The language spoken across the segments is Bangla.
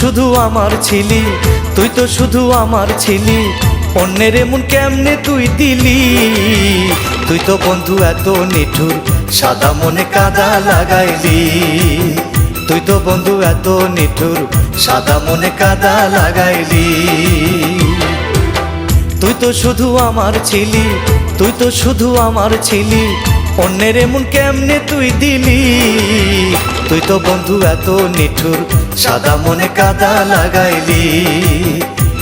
শুধু আমার ছিলি, তুই তো শুধু আমার ছিলি, অন্যের এমন কেমনে তুই দিলি? তুই তো বন্ধু এত নিঠুর, সাদা মনে কাদা লাগাইলি। তুই তো বন্ধু এত নিঠুর, সাদা মনে কাদা লাগাইলি। তুই তো শুধু আমার ছিলি, তুই তো শুধু আমার ছিলি অন্যের এমন কেমনে তুই দিলি? তুই তো বন্ধু এত নিঠুর, সাদা মনে কাদা লাগাইলি।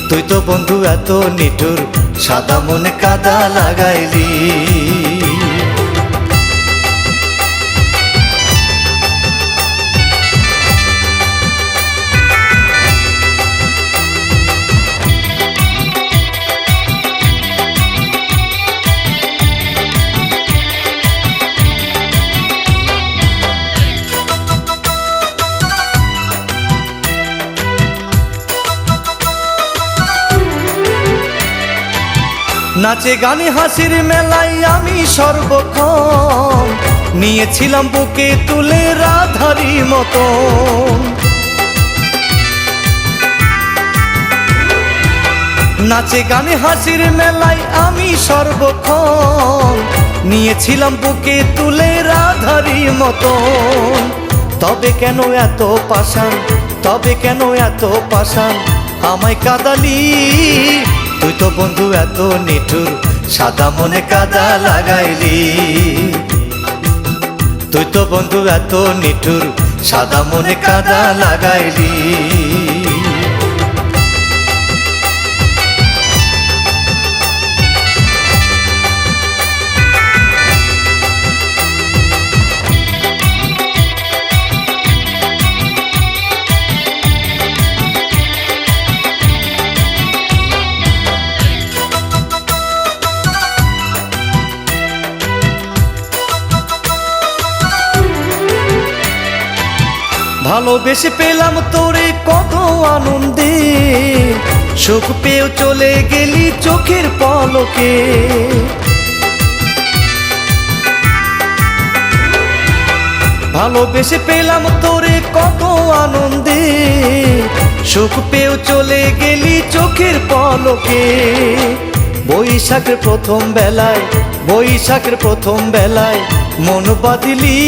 তুই তো বন্ধু এত নিঠুর, সাদা মনে কাদা লাগাইলি। নাচে গানে হাসির মেলায় আমি সর্বক্ষণ নিয়েছিলাম বুকে তুলে রাধারি মতন। নাচে গানে হাসির মেলায় আমি সর্বক্ষণ নিয়েছিলাম বুকে তুলে রাধারি মতন। তবে কেন এত পাষাণ, তবে কেন এত পাষাণ, আমায় কাদালি তুই তো বন্ধু এত নিঠুর, সাদা মনে কাদা লাগাইলি। তুই তো বন্ধু এত নিঠুর, সাদা মনে কাদা লাগাইলি। ভালোবেসে পেলাম তোরে কত আনন্দে। সুখ পেয়েও চলে গেলি চোখের পলকে। ভালোবেসে পেলাম তোরে কত আনন্দে। সুখ পেয়েও চলে গেলি চোখের পলকে। বৈশাখের প্রথম বেলায়, বৈশাখের প্রথম বেলায় মন বাঁধিলি।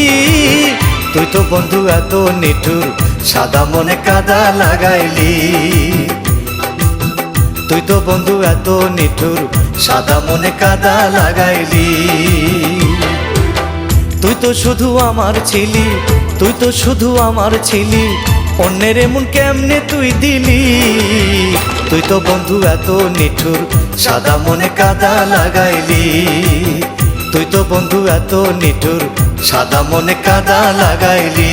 তুই তো বন্ধু এত নিঠুর, সাদা মনে কাদা লাগাইলি। তুই তো বন্ধু এত নিঠুর, সাদা মনে কাদা লাগাইলি। তুই তো শুধু আমার ছিলি, তুই তো শুধু আমার ছিলি, অন্যের এমন কেমনে তুই দিলি? তুই তো বন্ধু এত নিঠুর, সাদা মনে কাদা লাগাইলি। তুই তো বন্ধু এত নিঠুর সাদা মনে কাদা লাগাইলি।